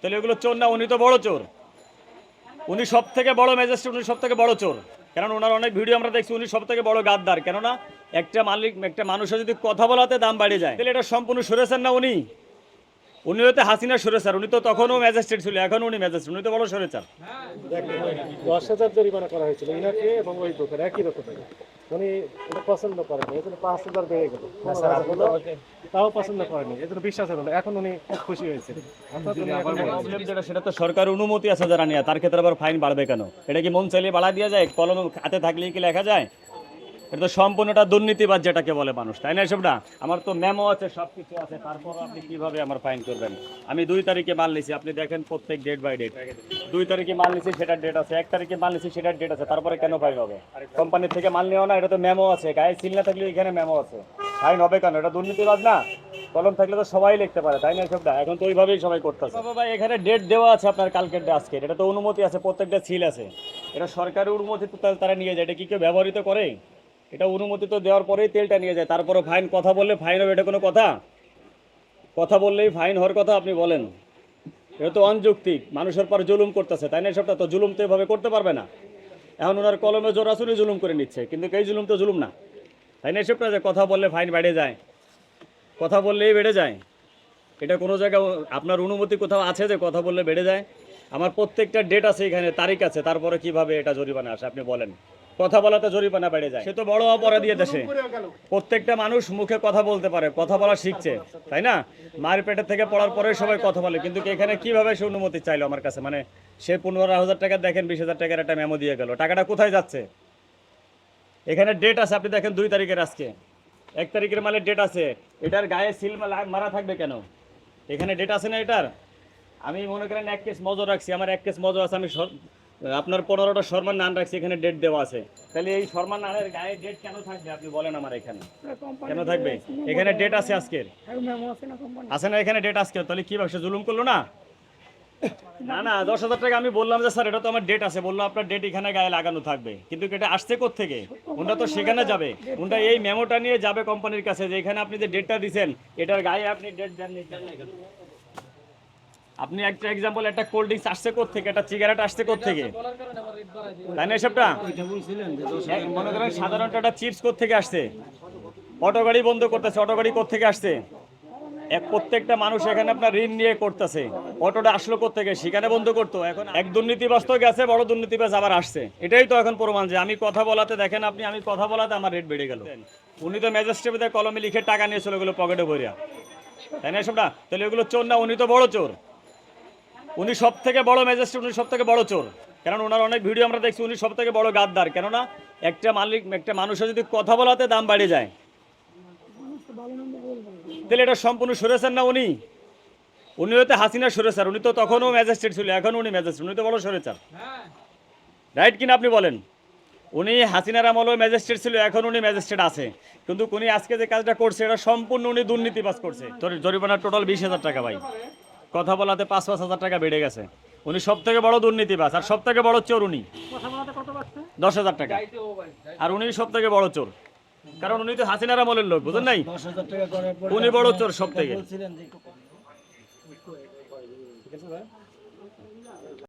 তাহলে এগুলো চোর না, উনি তো বড় চোর। উনি সব থেকে বড় ম্যাজিস্ট্রেট উনি সব থেকে বড় চোর। কারণ ওনার অনেক ভিডিও আমরা দেখছি, উনি সব থেকে বড় গাদ্দার। কেননা একটা মালিক, একটা মানুষের যদি কথা বলাতে দাম বাড়ে যায়, তাহলে এটা সম্পূর্ণ সরেছেন না উনি? উনি হয়তো হাসিনা সরেছার উনি তো তখনও ম্যাজিস্ট্রেট ছিল, এখন উনি ম্যাজিস্ট্রেট উনি তো বড় সরেছার দশ হাজার জরিমানা করা হয়েছিল ওই একই রকমের উনি এটা পছন্দ করেনি এই জন্য পাঁচ হাজার বেড়ে গেল। তাও পছন্দ করেনি এই জন্য বিশ্বাস হলো এখন উনি খুশি হয়েছে। যেটা সেটা তো সরকার অনুমতি আছে যারা নিয়ে তার ক্ষেত্রে আবার ফাইন বাড়বে কেন? এটা কি মন চাইলে বাড়া দেওয়া যায়? কলম হাতে থাকলে কি লেখা যায়? এটা তো সম্পূর্ণটা দুর্নীতিবাদ যেটাকে বলে মানুষ, তাই না এসব না আমার তো মেমো আছে সব কিছু আছে, তারপর আপনি কীভাবে আমার ফাইন করবেন? আমি দুই তারিখে মাল নিছি, আপনি দেখেন প্রত্যেক ডেট বাই ডেট দুই তারিখে মাল নিছি, সেটার ডেট আছে, এক তারিখে মাল নিছি, সেটার ডেট আছে, তারপরে কেন ফাইন হবে? কোম্পানি থেকে মাল নেওয়া না, এটা তো মেমো আছে। গায়ে সিল না থাকলে এখানে মেমো আছে। ফাইন হবে কেন? এটা দুর্নীতিবাদ না? কলম থাকলে তো সবাই লিখতে পারে, তাই না এখন তো ওইভাবেই সবাই করতেছে। ভাই, এখানে ডেট দেওয়া আছে আপনার কালকের আজকে এটা তো অনুমতি আছে, প্রত্যেকটা সিল আছে। এটা সরকারের অনুমতি তারা নিয়ে যায়, এটা কি কেউ ব্যবহৃত করে? এটা অনুমতি তো দেওয়ার পরেই তেলটা নিয়ে যায়। তারপরে ফাইন কথা বললে ফাইন হবে, এটা কোনো কথা? কথা বললেই ফাইন হওয়ার কথা আপনি বলেন। এটা তো অনযৌক্তিক মানুষের পর জুলুম করতেছে, তাই না এসবটা? তো জুলুম তো এভাবে করতে পারবে না। এখন ওনার কলমে জোরাসুরি জুলুম করে নিচ্ছে, কিন্তু এই জুলুম তো জুলুম না। তাই না এসবটা যে কথা বললে ফাইন বেড়ে যায়? কথা বললেই বেড়ে যায়। এটা কোনো জায়গায় আপনার অনুমতি কোথাও আছে যে কথা বললে বেড়ে যায়? আমার প্রত্যেকটা ডেট আছে এখানে, তারিখ আছে, তারপরে কীভাবে এটা জরিমানা আসে, আপনি বলেন। কথা বলাতে জরিমানা বেড়ে যায়। সে তো বড় অপরাধী দেশে প্রত্যেকটা মানুষ মুখে কথা বলতে পারে কথা বলা শিখছে তাই না? মায়ের পেটের থেকে পড়ার পরে সবাই কথা বলে কিন্তু এখানে কীভাবে সে অনুমতি চাইলো আমার কাছে? মানে সে পনেরো হাজার টাকা দেখেন বিশ হাজার টাকার একটা মেমো দিয়ে গেল। টাকাটা কোথায় যাচ্ছে? এখানে ডেট আছে আপনি দেখেন দুই তারিখের আজকে। এক তারিখের মালের ডেট আছে। এটার গায়ে সিল মারা থাকবে কেন? এখানে ডেট আছে না এটার? আমি মনে করেন এক কেস মজো রাখছি আমার এক কেস মজো আছে আমি আপনার পনেরোটা শর্মার নান রাখছি এখানে ডেট দেওয়া আছে। তাহলে এই শর্মার নানের গায়ে ডেট কেন থাকবে? আপনি বলেন আমার এখানে। কেন থাকবে? এখানে ডেট আছে আজকের। আছে না এখানে ডেট আজকে তাহলে কি ব্যবসা জুলুম করল না? না না দশ হাজার টাকা আমি বললাম যে স্যার এটা তো আমার ডেট আছে। বলল আপনার ডেট এখানে গায়ে লাগানো থাকবে। কিন্তু এটা আসছে থেকে ওনটা তো সেখানে যাবে। ওনটা এই মেমোটা নিয়ে যাবে কোম্পানির কাছে যে এখানে আপনি যে ডেটটা দিছেন এটার গায়ে আপনি ডেট দেননি? আপনি একটা এক্সাম্পল একটা কোল্ড ড্রিঙ্কস আসছে থেকে একটা সিগারেট আসছে থেকে তাই না এসবটা? মনে করেন সাধারণত একটা চিপস থেকে আসছে? অটো গাড়ি বন্ধ করতেছে অটো গাড়ি থেকে আসছে? এক প্রত্যেকটা মানুষ এখানে আপনার ঋণ নিয়ে করতেছে। অটোটা আসলো থেকে সেখানে বন্ধ করতো। এখন এক দুর্নীতিবাজ তো গেছে বড় দুর্নীতিবাস আবার আসছে। এটাই তো এখন প্রমাণ যে আমি কথা বলাতে দেখেন আপনি আমি কথা বলাতে আমার রেট বেড়ে গেল। উনি তো ম্যাজিস্ট্রেটে কলমে লিখে টাকা নিয়ে চলে গেলো পকেটে ভরিয়া। তাই না এসবটা? তাহলে এগুলো চোর না? উনি তো বড় চোর। উনি সব থেকে বড় ম্যাজিস্ট্রেট উনি সব থেকে বড় চোর। কারণ ওনার অনেক ভিডিও আমরা দেখছি, উনি সব থেকে বড় গাদ্দার। কেননা একটা মালিক, একটা মানুষের যদি কথা বলাতে দাম বাড়ে যায়। তাহলে এটা সম্পূর্ণ সরেছেন না উনি? উনি হয়তো হাসিনা সরেছার উনি তো তখনও ম্যাজিস্ট্রেট ছিল, এখন উনি ম্যাজিস্ট্রেট উনি তো বড় সরেছার রাইট কিনা আপনি বলেন? উনি হাসিনার আমলেও ম্যাজিস্ট্রেট ছিল, এখন উনি ম্যাজিস্ট্রেট আছে। কিন্তু উনি আজকে যে কাজটা করছে, এটা সম্পূর্ণ উনি দুর্নীতিবাজ করছে। তোর জরিমানা টোটাল বিশ হাজার টাকা ভাই। কথা বলাতে পাঁচ পাঁচ হাজার টাকা বেড়ে গেছে। উনি সব থেকে বড় দুর্নীতিবাস আর সব থেকে বড় চোর উনি। দশ হাজার টাকা। আর উনি সব থেকে বড় চোর। কারণ উনি তো হাসিনার আমলের লোক বুঝলেন নাই? দশ হাজার টাকা করার পর উনি বড় চোর সব থেকে